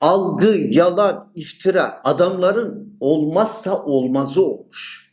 Algı, yalan, iftira adamların olmazsa olmazı olmuş.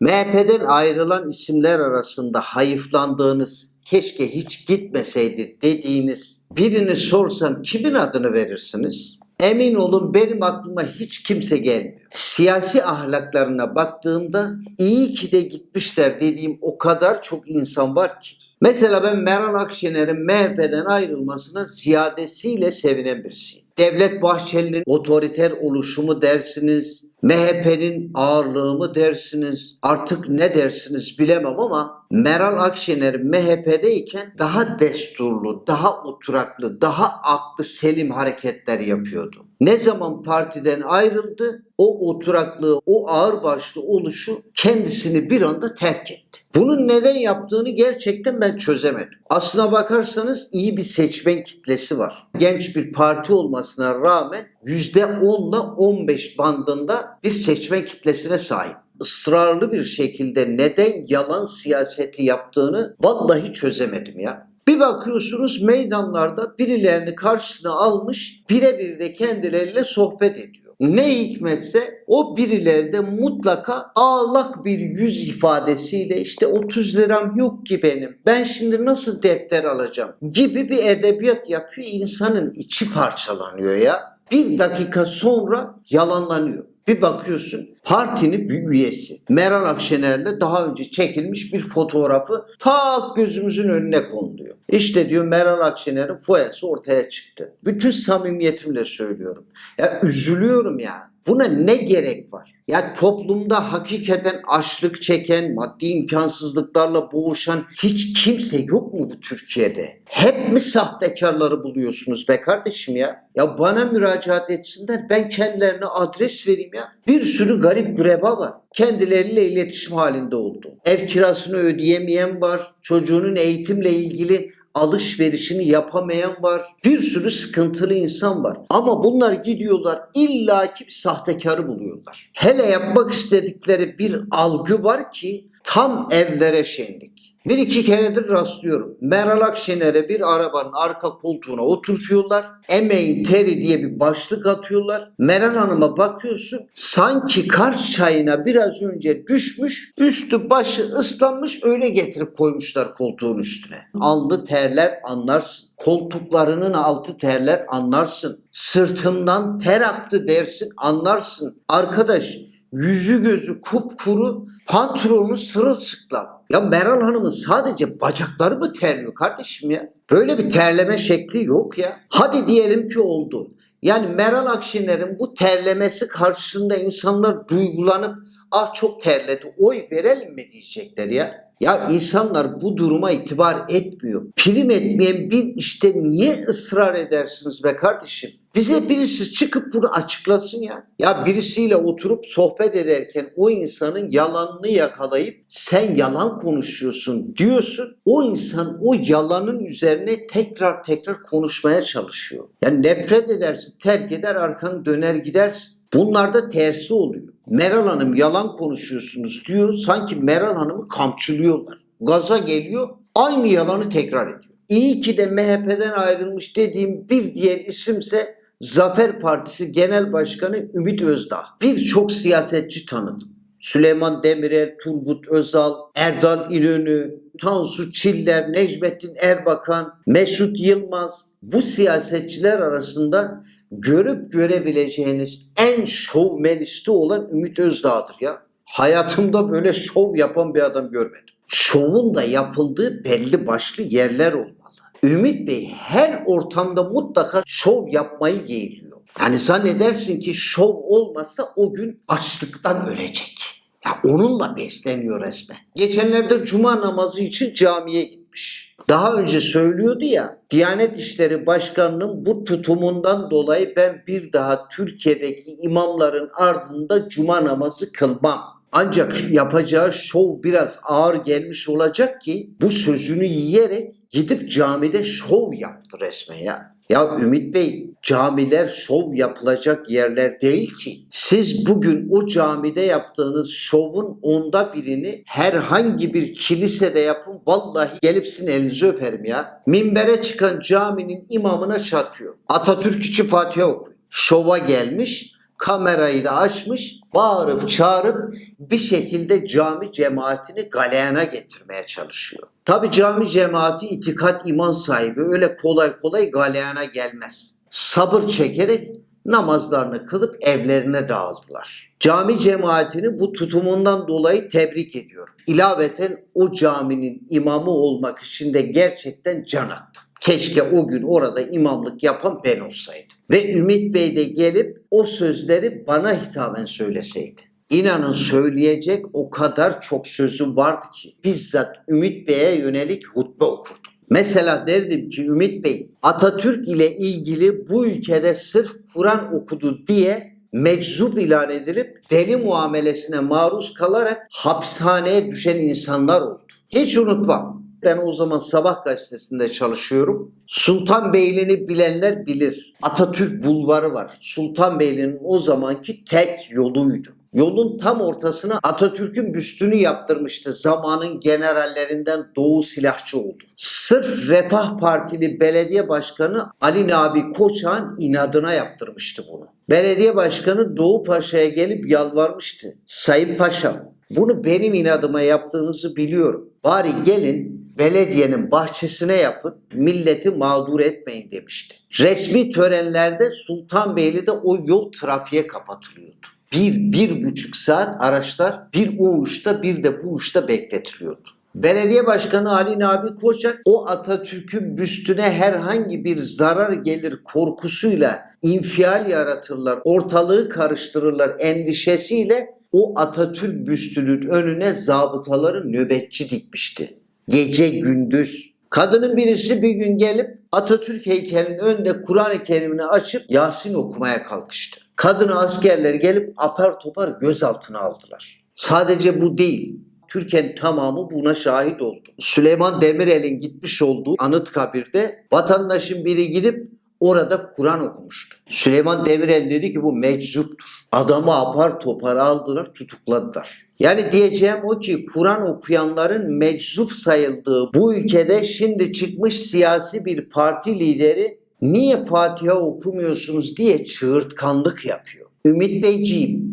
MHP'den ayrılan isimler arasında hayıflandığınız, keşke hiç gitmeseydi dediğiniz birini sorsam kimin adını verirsiniz? Emin olun benim aklıma hiç kimse gelmiyor. Siyasi ahlaklarına baktığımda iyi ki de gitmişler dediğim o kadar çok insan var ki. Mesela ben Meral Akşener'in MHP'den ayrılmasına ziyadesiyle sevinen birisiyim. Devlet Bahçeli'nin otoriter oluşumu dersiniz, MHP'nin ağırlığı mı dersiniz, artık ne dersiniz bilemem ama Meral Akşener MHP'deyken daha desturlu, daha oturaklı, daha aklı selim hareketler yapıyordu. Ne zaman partiden ayrıldı, o oturaklığı, o ağırbaşlı oluşu kendisini bir anda terk etti. Bunun neden yaptığını gerçekten ben çözemedim. Aslına bakarsanız iyi bir seçmen kitlesi var. Genç bir parti olmasına rağmen %10 ile 15 bandında bir seçmen kitlesine sahip. Israrlı bir şekilde neden yalan siyaseti yaptığını vallahi çözemedim ya. Bir bakıyorsunuz meydanlarda birilerini karşısına almış birebir de kendileriyle sohbet ediyor. Ne hikmetse o birileri de mutlaka ağlak bir yüz ifadesiyle işte 30 liram yok ki benim. Ben şimdi nasıl defter alacağım gibi bir edebiyat yapıyor. insanın içi parçalanıyor ya. Bir dakika sonra yalanlanıyor. Bir bakıyorsun partinin bir üyesi. Meral Akşener'le daha önce çekilmiş bir fotoğrafı tak gözümüzün önüne konuluyor. İşte diyor Meral Akşener'in foyası ortaya çıktı. Bütün samimiyetimle söylüyorum. Ya üzülüyorum ya. Buna ne gerek var? Ya toplumda hakikaten açlık çeken, maddi imkansızlıklarla boğuşan hiç kimse yok mu bu Türkiye'de? Hep mi sahtekarları buluyorsunuz be kardeşim ya? Ya bana müracaat etsinler ben kendilerine adres vereyim ya. Bir sürü garip gureba var. Kendileriyle iletişim halinde oldu. Ev kirasını ödeyemeyen var. Çocuğunun eğitimle ilgili alışverişini yapamayan var. Bir sürü sıkıntılı insan var. Ama bunlar gidiyorlar illaki bir sahtekarı buluyorlar. Hele yapmak istedikleri bir algı var ki tam evlere şenlik. Bir iki keredir rastlıyorum. Meral Akşener'e bir arabanın arka koltuğuna oturtuyorlar. Emeğin teri diye bir başlık atıyorlar. Meral Hanım'a bakıyorsun sanki Kars çayına biraz önce düşmüş üstü başı ıslanmış öyle getirip koymuşlar koltuğun üstüne. Alnı terler anlarsın. Koltuklarının altı terler anlarsın. Sırtımdan ter aktı dersin anlarsın. Arkadaş yüzü gözü kupkuru pantolonu sırılsıklam. Ya Meral Hanım'ın sadece bacakları mı terliyor kardeşim ya? Böyle bir terleme şekli yok ya. Hadi diyelim ki oldu. Yani Meral Akşener'in bu terlemesi karşısında insanlar duygulanıp ah çok terledi oy verelim mi diyecekler ya. Ya insanlar bu duruma itibar etmiyor. Prim etmeyen bir işte niye ısrar edersiniz be kardeşim? Bize birisi çıkıp bunu açıklasın ya. Ya birisiyle oturup sohbet ederken o insanın yalanını yakalayıp sen yalan konuşuyorsun diyorsun. O insan o yalanın üzerine tekrar tekrar konuşmaya çalışıyor. Yani nefret edersin, terk eder, arkanı döner gidersin. Bunlarda tersi oluyor. Meral Hanım yalan konuşuyorsunuz diyor. Sanki Meral Hanım'ı kamçılıyorlar. Gaza geliyor. Aynı yalanı tekrar ediyor. İyi ki de MHP'den ayrılmış dediğim bir diğer isimse Zafer Partisi Genel Başkanı Ümit Özdağ. Birçok siyasetçi tanıdım. Süleyman Demirel, Turgut Özal, Erdal İnönü, Tansu Çiller, Necmettin Erbakan, Mesut Yılmaz bu siyasetçiler arasında görüp görebileceğiniz en şovmenisti olan Ümit Özdağ'dır ya. Hayatımda böyle şov yapan bir adam görmedim. Şovun da yapıldığı belli başlı yerler olmalı. Ümit Bey her ortamda mutlaka şov yapmayı yeğliyor. Yani zannedersin ki şov olmasa o gün açlıktan ölecek. Ya onunla besleniyor resmen. Geçenlerde cuma namazı için camiye gitmiş. Daha önce söylüyordu ya Diyanet İşleri Başkanı'nın bu tutumundan dolayı ben bir daha Türkiye'deki imamların ardında cuma namazı kılmam. Ancak yapacağı şov biraz ağır gelmiş olacak ki bu sözünü yiyerek gidip camide şov yaptı resmen ya. Ya Ümit Bey camiler şov yapılacak yerler değil ki. Siz bugün o camide yaptığınız şovun onda birini herhangi bir kilisede yapın. Vallahi gelip sizin elinizi öperim ya. Minbere çıkan caminin imamına çarpıyor. Atatürk için Fatiha okuyor. Şova gelmiş kamerayı da açmış, bağırıp çağırıp bir şekilde cami cemaatini galeyana getirmeye çalışıyor. Tabi cami cemaati itikat iman sahibi öyle kolay kolay galeyana gelmez. Sabır çekerek namazlarını kılıp evlerine dağıldılar. Cami cemaatini bu tutumundan dolayı tebrik ediyorum. İlaveten o caminin imamı olmak için de gerçekten can attım. Keşke o gün orada imamlık yapan ben olsaydım. Ve Ümit Bey de gelip o sözleri bana hitaben söyleseydi. İnanın söyleyecek o kadar çok sözü vardı ki bizzat Ümit Bey'e yönelik hutbe okurdum. Mesela derdim ki Ümit Bey Atatürk ile ilgili bu ülkede sırf Kur'an okudu diye meczup ilan edilip deli muamelesine maruz kalarak hapishaneye düşen insanlar oldu. Hiç unutmam. Ben o zaman Sabah gazetesinde çalışıyorum. Sultanbeyli'ni bilenler bilir. Atatürk Bulvarı var. Sultanbeyli'nin o zamanki tek yoluydu. Yolun tam ortasına Atatürk'ün büstünü yaptırmıştı. Zamanın generallerinden Doğu Silahçı oldu. Sırf Refah Partili belediye başkanı Ali Nabi Koçak'ın inadına yaptırmıştı bunu. Belediye başkanı Doğu Paşa'ya gelip yalvarmıştı. Sayın Paşam bunu benim inadıma yaptığınızı biliyorum. Bari gelin belediyenin bahçesine yapın, milleti mağdur etmeyin demişti. Resmi törenlerde Sultanbeyli'de o yol trafiğe kapatılıyordu. Bir, bir buçuk saat araçlar bir o uçta bir de bu uçta bekletiliyordu. Belediye Başkanı Ali Nabi Koçak o Atatürk'ün büstüne herhangi bir zarar gelir korkusuyla infial yaratırlar, ortalığı karıştırırlar endişesiyle o Atatürk büstünün önüne zabıtaları nöbetçi dikmişti. Gece gündüz. Kadının birisi bir gün gelip Atatürk heykelinin önünde Kur'an-ı Kerim'ini açıp Yasin okumaya kalkıştı. Kadını askerler gelip apar topar gözaltına aldılar. Sadece bu değil. Türkiye'nin tamamı buna şahit oldu. Süleyman Demirel'in gitmiş olduğu Anıtkabir'de vatandaşın biri gidip orada Kur'an okumuştu. Süleyman Demirel dedi ki bu meczuptur. Adamı apar topar aldılar tutukladılar. Yani diyeceğim o ki Kur'an okuyanların meczup sayıldığı bu ülkede şimdi çıkmış siyasi bir parti lideri niye Fatiha okumuyorsunuz diye çığırtkanlık yapıyor. Ümit Beyciğim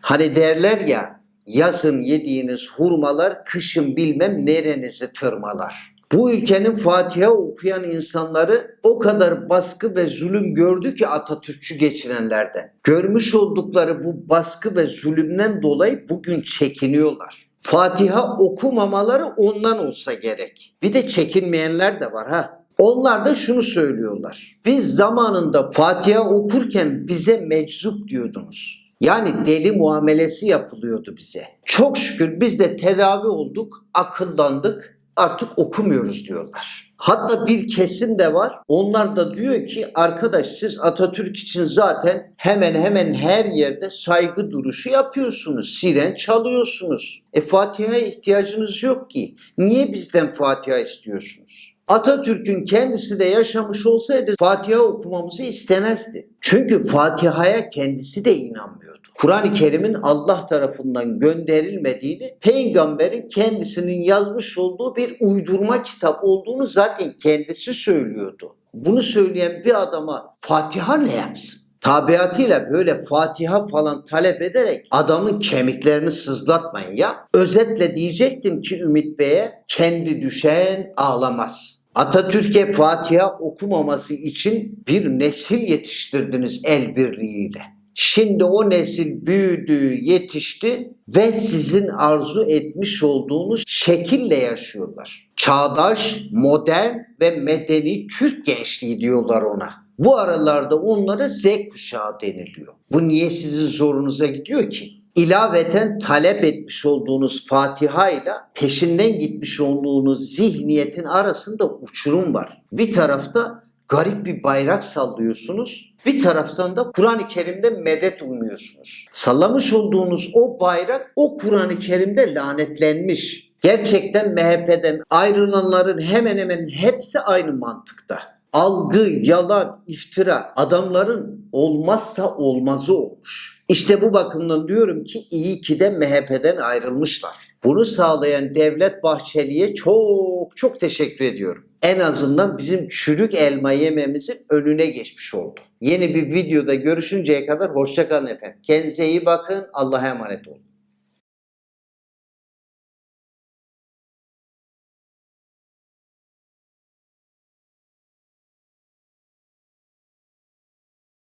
hani derler ya yazın yediğiniz hurmalar kışın bilmem nerenizi tırmalar. Bu ülkenin Fatiha okuyan insanları o kadar baskı ve zulüm gördü ki Atatürkçü geçirenlerden. Görmüş oldukları bu baskı ve zulümden dolayı bugün çekiniyorlar. Fatiha okumamaları ondan olsa gerek. Bir de çekinmeyenler de var ha. Onlar da şunu söylüyorlar. Biz zamanında Fatiha okurken bize meczup diyordunuz. Yani deli muamelesi yapılıyordu bize. Çok şükür biz de tedavi olduk, akıllandık, artık okumuyoruz diyorlar. Hatta bir kesim de var. Onlar da diyor ki arkadaş siz Atatürk için zaten hemen hemen her yerde saygı duruşu yapıyorsunuz. Siren çalıyorsunuz. E Fatiha'ya ihtiyacınız yok ki. Niye bizden Fatiha istiyorsunuz? Atatürk'ün kendisi de yaşamış olsaydı Fatiha okumamızı istemezdi. Çünkü Fatiha'ya kendisi de inanmıyordu. Kur'an-ı Kerim'in Allah tarafından gönderilmediğini, peygamberin kendisinin yazmış olduğu bir uydurma kitap olduğunu zaten kendisi söylüyordu. Bunu söyleyen bir adama Fatiha ne yapsın? Tabiatıyla böyle Fatiha falan talep ederek adamın kemiklerini sızlatmayın ya. Özetle diyecektim ki Ümit Bey'e kendi düşen ağlamaz. Atatürk'e Fatiha okumaması için bir nesil yetiştirdiniz el birliğiyle. Şimdi o nesil büyüdü, yetişti ve sizin arzu etmiş olduğunuz şekille yaşıyorlar. Çağdaş, modern ve medeni Türk gençliği diyorlar ona. Bu aralarda onlara Z kuşağı deniliyor. Bu niye sizin zorunuza gidiyor ki? İlaveten talep etmiş olduğunuz Fatiha ile peşinden gitmiş olduğunuz zihniyetin arasında uçurum var. Bir tarafta garip bir bayrak sallıyorsunuz. Bir taraftan da Kur'an-ı Kerim'de medet umuyorsunuz. Sallamış olduğunuz o bayrak o Kur'an-ı Kerim'de lanetlenmiş. Gerçekten MHP'den ayrılanların hemen hemen hepsi aynı mantıkta. Algı, yalan, iftira adamların olmazsa olmazı olmuş. İşte bu bakımdan diyorum ki iyi ki de MHP'den ayrılmışlar. Bunu sağlayan Devlet Bahçeli'ye çok çok teşekkür ediyorum. En azından bizim çürük elma yememizin önüne geçmiş oldu. Yeni bir videoda görüşünceye kadar hoşçakalın efendim. Kendinize iyi bakın. Allah'a emanet olun.